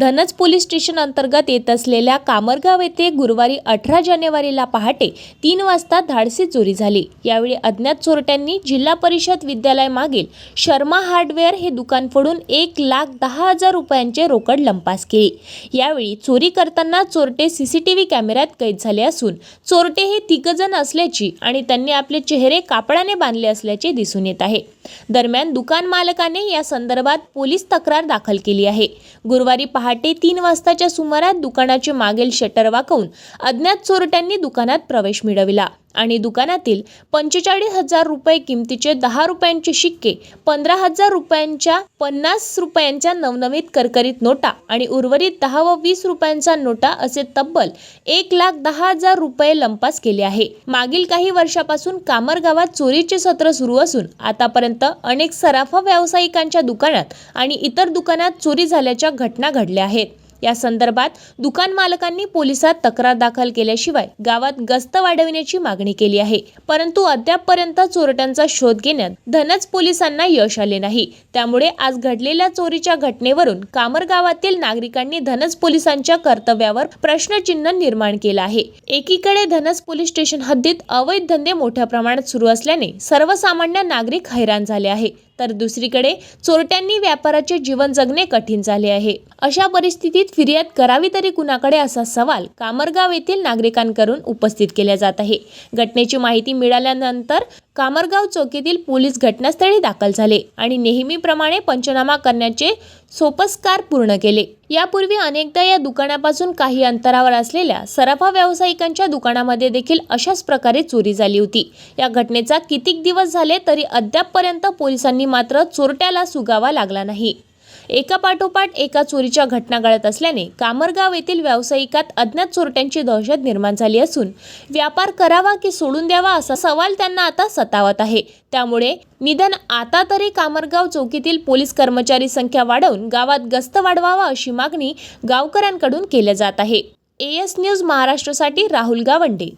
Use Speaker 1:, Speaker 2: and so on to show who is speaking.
Speaker 1: धनज police station अंतर्गत येत असलेल्या कामरगाव येथे गुरुवारी अठरा जानेवारीला पहाटे तीन वाजता धाडसी चोरी झाली. यावेळी अज्ञात चोरट्यांनी जिल्हा परिषद विद्यालय मागील शर्मा हार्डवेअर हे दुकान फोडून एक लाख दहा हजार रुपयांचे रोकड लंपास केली. यावेळी चोरी करताना चोरटे सीसीटीव्ही कॅमेऱ्यात कैद झाले असून चोरटे हे तिघजण असल्याची आणि त्यांनी आपले चेहरे कापडाने बांधले असल्याचे दिसून येत आहे. दरम्यान दुकान मालकाने या संदर्भात पोलीस तक्रार दाखल केली आहे. गुरुवारी पहाटे तीन वाजताच्या सुमारात दुकानाचे मागील शटर वाकवून अज्ञात चोरट्यांनी दुकानात प्रवेश मिळविला. आणि दुकानातील पंचेचाळीस हजार रुपये किमतीचे दहा रुपयांचे शिक्के पंधरा हजार रुपयांच्या पन्नास रुपयांच्या नवनवीत करकरीत नोटा आणि उर्वरित दहा व वीस रुपयांचा नोटा असे तब्बल एक लाख दहा हजार रुपये लंपास केले आहे. मागील काही वर्षापासून कामर गावात चोरीचे सत्र सुरू असून आतापर्यंत अनेक सराफा व्यावसायिकांच्या दुकानात आणि इतर दुकानात चोरी झाल्याच्या घटना घडल्या आहेत. या संदर्भात दुकान मालकांनी पोलिसात तक्रार दाखल केल्याशिवाय गावात गस्त वाढविण्याची मागणी केली आहे. परंतु अद्यापपर्यंत चोरट्यांचा शोध घेण्यात धनच पोलिसांना यश आले नाही. त्यामुळे आज घडलेल्या चोरीच्या घटनेवरून कामर गावातील नागरिकांनी धनज पोलिसांच्या कर्तव्यावर प्रश्नचिन्ह निर्माण केलं आहे. एकीकडे धनस पोलीस स्टेशन हद्दीत अवैध धंदे मोठ्या प्रमाणात सुरू असल्याने सर्वसामान्य नागरिक हैराण झाले आहे. तर दुसरीकडे चोरट्यांनी व्यापाराचे जीवन जगणे कठीण झाले आहे. अशा परिस्थितीत फिर्याद करावी तरी कुणाकडे असा सवाल कामरगाव येथील नागरिकांकडून उपस्थित केला जात आहे. घटनेची माहिती मिळाल्यानंतर कामरगाव चौकीतील पोलीस घटनास्थळी दाखल झाले आणि नेहमीप्रमाणे पंचनामा करण्याचे सोपस्कार पूर्ण केले. यापूर्वी अनेकदा या दुकानापासून काही अंतरावर असलेल्या सराफा व्यावसायिकांच्या दुकानामध्ये देखील अशाच प्रकारे चोरी झाली होती. या घटनेचा कितीक दिवस झाले तरी अद्यापपर्यंत पोलिसांनी मात्र चोरट्याला सुगावा लागला नाही. एकापाठोपाठ एका चोरीच्या घटना घडत असल्याने कामरगाव येथील व्यावसायिकात अज्ञात चोरट्यांची दहशत निर्माण झाली असून व्यापार करावा की सोडून द्यावा असा सवाल त्यांना आता सतावत आहे. त्यामुळे निदान आता तरी कामरगाव चौकीतील पोलीस कर्मचारी संख्या वाढवून गावात गस्त वाढवावा अशी मागणी गावकऱ्यांकडून केल्या जात आहे. ए एस न्यूज महाराष्ट्रासाठी राहुल गावंडे.